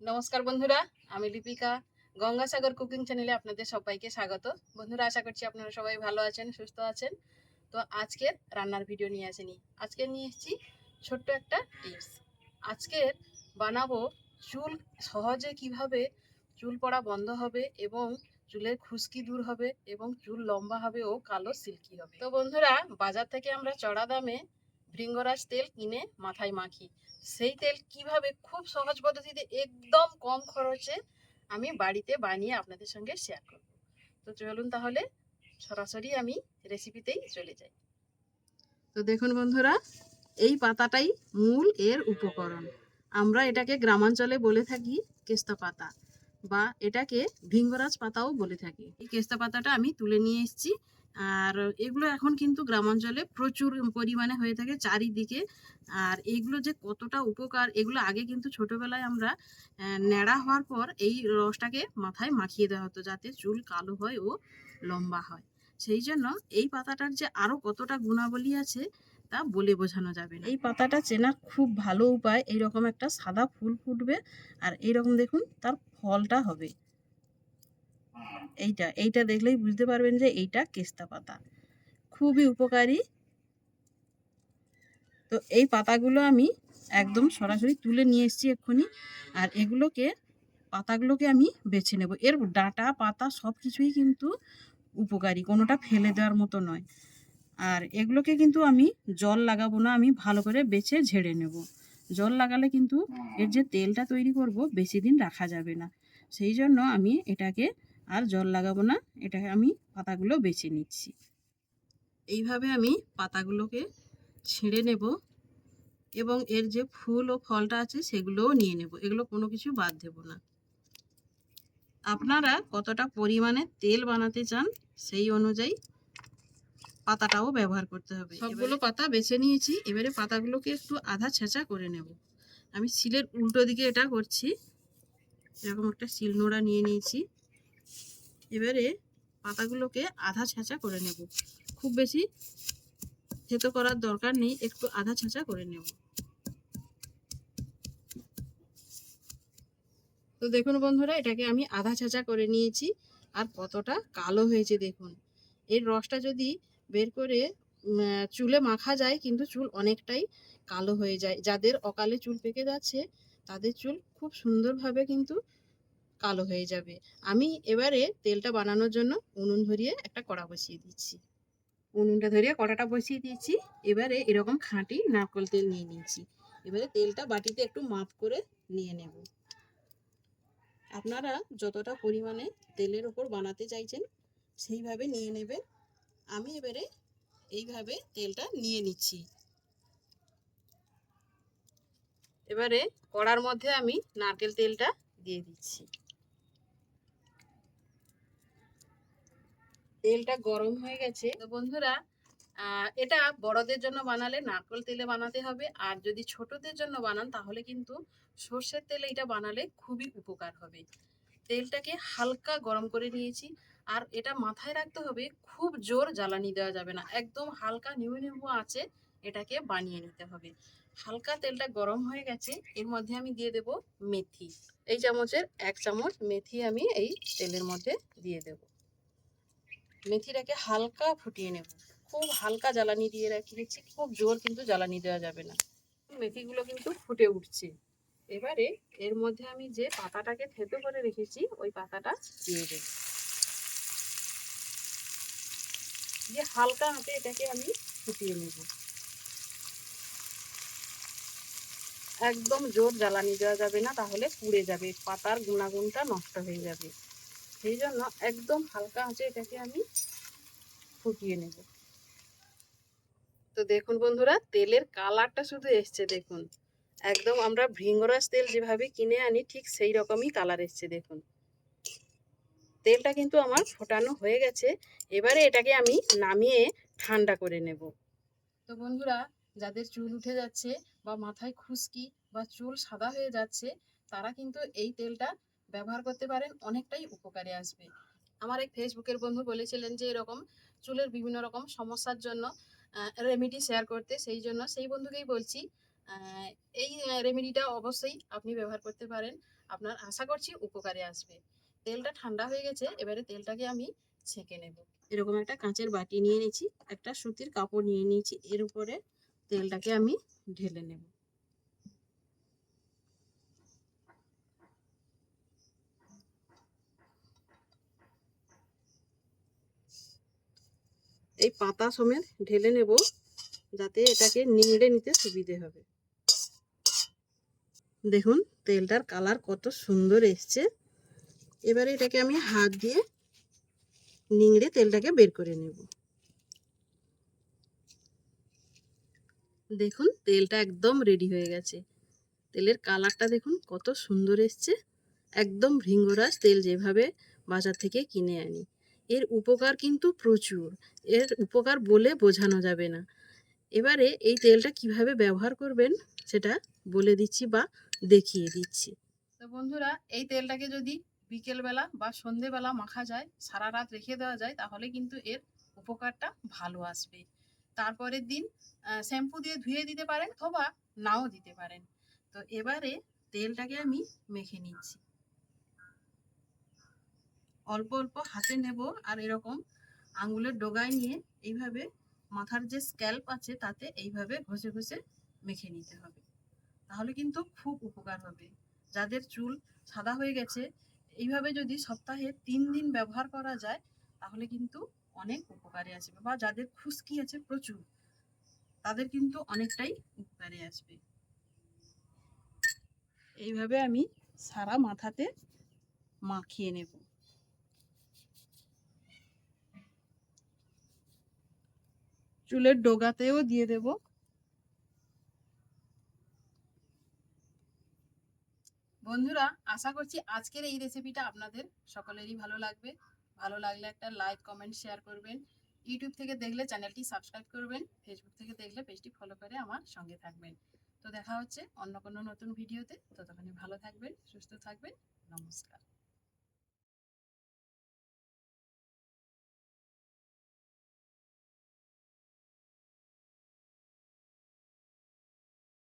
নমস্কার বন্ধুরা, আমি লিপিকা। গঙ্গাসাগর কুকিং চ্যানেলে আপনাদের সবাইকে স্বাগত। বন্ধুরা, আশা করছি আপনারা সবাই ভালো আছেন, সুস্থ আছেন। তো আজকের রান্নার ভিডিও নিয়ে আসেনি। আজকে নিয়ে এসেছি ছোট্ট একটা টিপস আজকের বানাবো চুল সহজে কীভাবে চুল পড়া বন্ধ হবে এবং চুলের খুশকি দূর হবে এবং চুল লম্বা হবে ও কালো সিল্কি হবে। তো বন্ধুরা, বাজার থেকে আমরা চড়া দামে ভৃঙ্গরাজ তেল কিনে মাথায় মাখি। সেই তেল কীভাবে খুব সহজ পদ্ধতিতে একদম কম খরচে আমি বাড়িতে বানিয়ে আপনাদের সঙ্গে শেয়ার করব। তো চলুন তাহলে সরাসরি আমি রেসিপিতেই চলে যাই। তো দেখুন বন্ধুরা, এই পাতাটাই মূল এর উপকরণ। আমরা এটাকে গ্রামাঞ্চলে বলে থাকি কেস্তা পাতা বা এটাকে ভিঙ্গরাজ পাতাও বলে থাকি। এই কেস্তা পাতাটা আমি তুলে নিয়ে এসেছি। আর এগুলো এখন কিন্তু গ্রামাঞ্চলে প্রচুর পরিমাণে হয়ে থাকে চারিদিকে। আর এগুলো যে কতটা উপকার, এগুলো আগে কিন্তু ছোটবেলায় আমরা ন্যাড়া হওয়ার পর এই রসটাকে মাথায় মাখিয়ে দেওয়া হতো যাতে চুল কালো হয় ও লম্বা হয়। সেই জন্য এই পাতাটার যে আরও কতটা গুণাবলী আছে তা বলে বোঝানো যাবে না। এই পাতাটা চেনার খুব ভালো উপায়, এইরকম একটা সাদা ফুল ফুটবে। আর এইরকম দেখুন, তার ফলটা হবে। এইটা এইটা দেখলেই বুঝতে পারবেন যে এইটা কেস্তা পাতা। খুবই উপকারী। তো এই পাতাগুলো আমি একদম সরাসরি তুলে নিয়ে এসেছি এক্ষুনি, আর এগুলোকে, পাতাগুলোকে আমি বেছে নেব। এর ডাঁটা, পাতা সব কিছুই কিন্তু উপকারী, কোনোটা ফেলে দেওয়ার মতো নয়। আর এগুলোকে কিন্তু আমি জল লাগাবো না, আমি ভালো করে বেছে ঝেড়ে নেব। জল লাগালে কিন্তু এর যে তেলটা তৈরি করব, বেশি দিন রাখা যাবে না। সেই জন্য আমি এটাকে আর জল লাগাবো না এটা আমি পাতাগুলো বেছে নিচ্ছি। এইভাবে আমি পাতাগুলোকে ছিঁড়ে নেব এবং এর যে ফুল ও ফলটা আছে সেগুলোও নিয়ে নেব এগুলো কোনো কিছু বাদ দেব না। আপনারা কতটা পরিমাণে তেল বানাতে চান সেই অনুযায়ী পাতাটাও ব্যবহার করতে হবে। সবগুলো পাতা বেছে নিয়েছি এবারে পাতাগুলোকে একটু আধা ছেঁচা করে নেব। আমি শিলের উল্টো দিকে এটা করছি এরকম একটা শিল নোড়া নিয়ে নিয়েছি। এবারে পাতাগুলোকে আধা ছেঁচা করে নেব। খুব বেশি থেতো করার দরকার নেই, একটু আধা ছেঁচা করে নেব। তো দেখুন বন্ধুরা, এটাকে আমি আধা ছেঁচা করে নিয়েছি, আর কতটা কালো হয়েছে দেখুন। এর রসটা যদি বের করে চুলে মাখা যায়, কিন্তু চুল অনেকটাই কালো হয়ে যায়। যাদের অকালে চুল পেকে যাচ্ছে, তাদের চুল খুব সুন্দরভাবে কিন্তু কালো হয়ে যাবে। আমি এবারে তেলটা বানানোর জন্য উনুন ধরিয়ে একটা কড়া বসিয়ে দিচ্ছি। উনুনটা ধরিয়ে কড়াটা বসিয়ে দিয়েছি। এবারে এরকম খাঁটি নারকোল তেল নিয়ে নিয়েছি। এবারে তেলটা বাটিতে একটু মাপ করে নিয়ে নেব। আপনারা যতটা পরিমাণে তেলের ওপর বানাতে চাইছেন, সেইভাবে নিয়ে নেবেন। আমি এবারে এইভাবে তেলটা নিয়ে নিচ্ছি। এবারে কড়ার মধ্যে আমি নারকেল তেলটা দিয়ে দিচ্ছি। তেলটা গরম হয়ে গেছে। তো বন্ধুরা এটা বড়দের জন্য বানালে নারকেল তেলে বানাতে হবে। আর যদি ছোটদের জন্য বানান, তাহলে কিন্তু সর্ষের তেলে এটা বানালে খুবই উপকার হবে। তেলটাকে হালকা গরম করে নিয়েছি। আর এটা মাথায় রাখতে হবে, খুব জোর জ্বালানি দেওয়া যাবে না। একদম হালকা নিউ নিউ আছে এটাকে বানিয়ে নিতে হবে। হালকা তেলটা গরম হয়ে গেছে, এর মধ্যে আমি দিয়ে দেব মেথি। এই চামচের এক চামচ মেথি আমি এই তেলের মধ্যে দিয়ে দেব। মেথিটাকে হালকা ফুটিয়ে নেব। খুব হালকা জ্বালানি দিয়ে রেখেছি খুব জোর কিন্তু জ্বালানি দেওয়া যাবে না। মেথিগুলো কিন্তু ফুটে উঠছে। এবারে এর মধ্যে আমি যে পাতাটাকে থেতো করে রেখেছি, ওই পাতাটা দিয়ে দেব। দিয়ে হালকা হাতে এটাকে আমি ফুটিয়ে নেব। একদম জোর জ্বালানি দেওয়া যাবে না, তাহলে পুড়ে যাবে, পাতার গুণাগুণটা নষ্ট হয়ে যাবে। সেই জন্য একদম হালকা আঁচে এটাকে আমি ফুটিয়ে নেব। তো দেখুন বন্ধুরা, তেলের কালারটা শুধু এসছে দেখুন। একদম আমরা ভৃঙ্গরাজ তেল যেভাবে কিনে আনি, ঠিক সেই রকমই কালার এসছে দেখুন। তেলটা কিন্তু আমার ফোটানো হয়ে গেছে, এবারে এটাকে আমি নামিয়ে ঠান্ডা করে নেব। তো বন্ধুরা, যাদের চুল উঠে যাচ্ছে বা মাথায় খুশকি বা চুল সাদা হয়ে যাচ্ছে, তারা কিন্তু এই তেলটা ব্যবহার করতে পারেন, অনেকটাই উপকারে আসবে। আমার এক ফেসবুকের বন্ধু বলেছিলেন যে, এরকম চুলের বিভিন্ন রকম সমস্যার জন্য রেমেডি শেয়ার করতে। সেই জন্য সেই বন্ধুকেই বলছি এই রেমেডিটা অবশ্যই আপনি ব্যবহার করতে পারেন। আপনার আশা করছি উপকারে আসবে। তেলটা ঠান্ডা হয়ে গেছে, এবারে তেলটাকে আমি ছেঁকে নেব। এরকম একটা কাঁচের বাটি নিয়ে নিয়েছি, একটা সুতির কাপড় নিয়ে নিয়েছি, এর উপরে তেলটাকে আমি ঢেলে নেব। এই পাতা সমেত ঢেলে নেব যাতে এটাকে নিংড়ে নিতে সুবিধে হবে। দেখুন, তেলটার কালার কত সুন্দর এসছে। এবারে এটাকে আমি হাত দিয়ে নিংড়ে তেলটাকে বের করে নেব। দেখুন, তেলটা একদম রেডি হয়ে গেছে। তেলের কালারটা দেখুন, কত সুন্দর এসছে। একদম ভৃঙ্গরাজ তেল যেভাবে বাজার থেকে কিনে আনি। এর উপকার কিন্তু প্রচুর। এর উপকার বলে বোঝানো যাবে না। এবারে এই তেলটা কীভাবে ব্যবহার করবেন সেটা বলে দিচ্ছি বা দেখিয়ে দিচ্ছি। তো বন্ধুরা, এই তেলটাকে যদি বিকেলবেলা বা সন্ধেবেলা মাখা যায় সারা রাত রেখে দেওয়া যায়, তাহলে কিন্তু এর উপকারটা ভালো আসবে। তারপরের দিন শ্যাম্পু দিয়ে ধুয়ে দিতে পারেন অথবা নাও দিতে পারেন। তো এবারে তেলটাকে আমি মেখে নিচ্ছি। অল্প অল্প হাতে নেব আর এরকম আঙুলের ডোগায় নিয়ে এইভাবে মাথার যে স্ক্যাল্প আছে তাতে এইভাবে ঘষে ঘষে মেখে নিতে হবে। তাহলে কিন্তু খুব উপকার হবে। যাদের চুল সাদা হয়ে গেছে, এইভাবে যদি সপ্তাহে তিন দিন ব্যবহার করা যায়, তাহলে কিন্তু অনেক উপকারে আসবে বা যাদের খুশকি আছে প্রচুর, তাদের কিন্তু অনেকটাই উপকারে আসবে। এইভাবে আমি সারা মাথাতে মাখিয়ে নেব। চুলের ডোগাতেও দিয়ে দেব। বন্ধুরা, আশা করছি আজকের এই রেসিপিটা আপনাদের সকলেরই ভালো লাগবে। ভালো লাগলে একটা লাইক কমেন্ট শেয়ার করবেন। ইউটিউব থেকে দেখলে চ্যানেলটি সাবস্ক্রাইব করবেন। ফেসবুক থেকে দেখলে পেজটি ফলো করে আমার সঙ্গে থাকবেন। তো দেখা হচ্ছে অন্য কোনো নতুন ভিডিওতে ততক্ষণে ভালো থাকবেন, সুস্থ থাকবেন। নমস্কার।